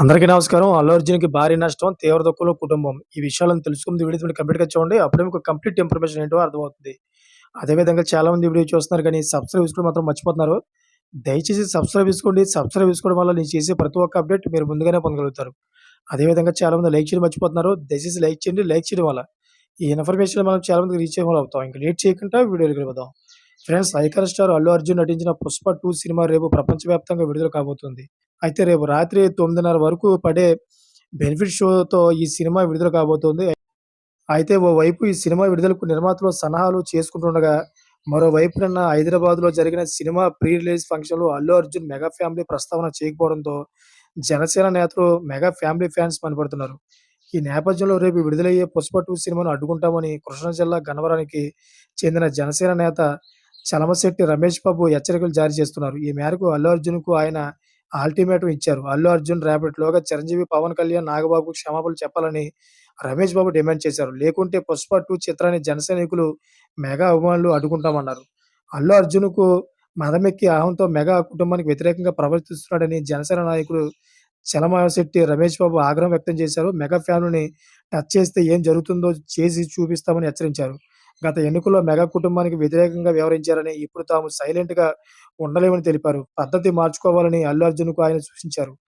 అందరికీ నమస్కారం. అల్లు అర్జున్‌కి భారీ నష్టం, తీవ్ర దుఃఖంలో కుటుంబం. ఈ విషయాలను తెలుసుకుంది వీడియో చూడండి కంప్లీట్‌గా చూడండి. అప్పుడే మీకు కంప్లీట్ ఇన్ఫర్మేషన్ ఏంటో అర్థమవుతుంది. అదేవిధంగా చాలామంది వీడియో చూస్తున్నారు కానీ సబ్స్క్రైబ్ చేసుకోవడం మాత్రం మర్చిపోతున్నారు. దయచేసి సబ్స్క్రైబ్ చేసుకోండి. సబ్స్క్రైబ్ చేసుకోవడం వల్ల నేను చేసే ప్రతి ఒక్క అప్డేట్ మీరు ముందుగానే పొందగలుగుతారు. అదేవిధంగా చాలామంది లైక్ చేయడం మర్చిపోతున్నారు. దయచేసి లైక్ చేయండి. లైక్ చేయడం వల్ల ఈ ఇన్ఫర్మేషన్ మనం చాలామందికి రీచ్ చేయడం అవుతాం. ఇంకా లేట్ చేయకుండా వీడియోలు వెళ్ళిపోదాం. Friends icon star Allu Arjun నటించిన 'పుష్ప టూ సినిమా రేపు ప్రపంచవ్యాప్తంగా విడుదల కాబోతుంది. అయితే రేపు రాత్రి 9:30 వరకు పడే బెనిఫిట్ షోతో ఈ సినిమా విడుదల కాబోతోంది. అయితే ఓవైపు ఈ సినిమా విడుదలకు నిర్మాతలు సలహాలు చేసుకుంటుండగా, మరోవైపు నిన్న హైదరాబాద్‌లో జరిగిన సినిమా ప్రీ రిలీజ్ ఫంక్షన్‌లో అల్లు అర్జున్ మెగా ఫ్యామిలీ ప్రస్తావన చేయకపోవడంతో జనసేన నేతలు మెగా ఫ్యామిలీ ఫ్యాన్స్ మనపడుతున్నారు ఈ నేపథ్యంలో రేపు విడుదలయ్యే 'పుష్ప టూ సినిమాను అడ్డుకుంటామని కృష్ణా జిల్లా గన్నవరానికి చెందిన జనసేన నేత చలమశెట్టి రమేష్ బాబు హెచ్చరికలు జారీ చేస్తున్నారు. ఈ మేరకు అల్లు అర్జున్‌కు ఆయన అల్టిమేటం ఇచ్చారు. అల్లు అర్జున్ రేపటిలోగా చిరంజీవి, పవన్ కళ్యాణ్, నాగబాబుకు క్షమాపణలు చెప్పాలని రమేష్ బాబు డిమాండ్ చేశారు. లేకుంటే 'పుష్ప 2' చిత్రాన్ని జనసైనికులు, మెగా అభిమానులు అడ్డుకుంటామన్నారు. అల్లు అర్జున్‌కు మదమెక్కి అహంతో మెగా కుటుంబానికి వ్యతిరేకంగా ప్రవర్తిస్తున్నాడని జనసేన నాయకుడు చలమశెట్టి రమేష్ బాబు ఆగ్రహం వ్యక్తం చేశారు. మెగా ఫ్యానుని టచ్ చేస్తే ఏం జరుగుతుందో చేసి చూపిస్తామని హెచ్చరించారు. గత ఎన్నికల్లో మెగా కుటుంబానికి వ్యతిరేకంగా వ్యవహరించారని, ఇప్పుడు తాము సైలెంట్గా ఉండలేమని తెలిపారు. పద్ధతి మార్చుకోవాలని అల్లు అర్జున్‌కు ఆయన సూచించారు.